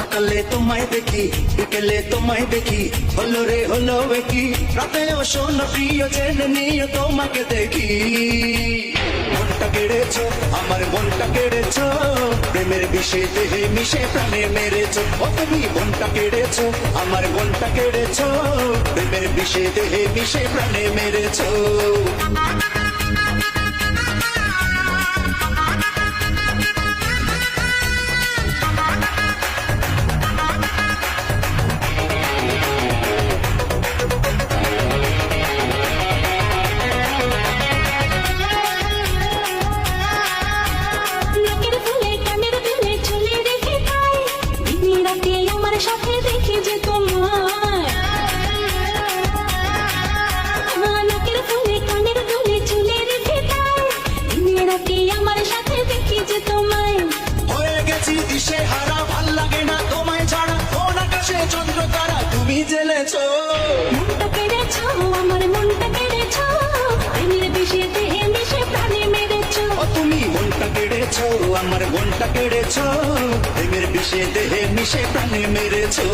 সকালে তোমায় দেখি, বিকেলে তোমায় দেখি, হলো রে, হলো কি রাতেও শোনো প্রিয়, জেনে নিয়ে তোমাকে দেখি। মনটা কেড়েছো, আমার মনটা কেড়েছো, প্রেমের বিষে দেহে মিশে প্রাণে মেরেছো। ও তুমি মনটা কেড়েছো, আমার মনটা কেড়েছো, প্রেমের বিষে দেহে মিশে প্রাণে মেরেছো। সাথে দেখি যে তোমার। নাকের ফুলে কানের দুলে চুলে রেখে দিনে রাতে আমার সাথে দেখি যে তোমায়। হয়ে গেছি দিশে হারা ভালো লাগে না তোমায় ছাড়া। কোন আকাশে চন্দ্র তারা তুমি জেলেছো। মনটা কেড়েছো আমার মনটা কেড়েছো। প্রেমের বিষে দেহে মিশে প্রাণে মেরেছো। তুমি মনটা কেড়েছো আমার মনটা কেড়েছো। বিষে দেহে মিশে প্রাণে মেরেছো।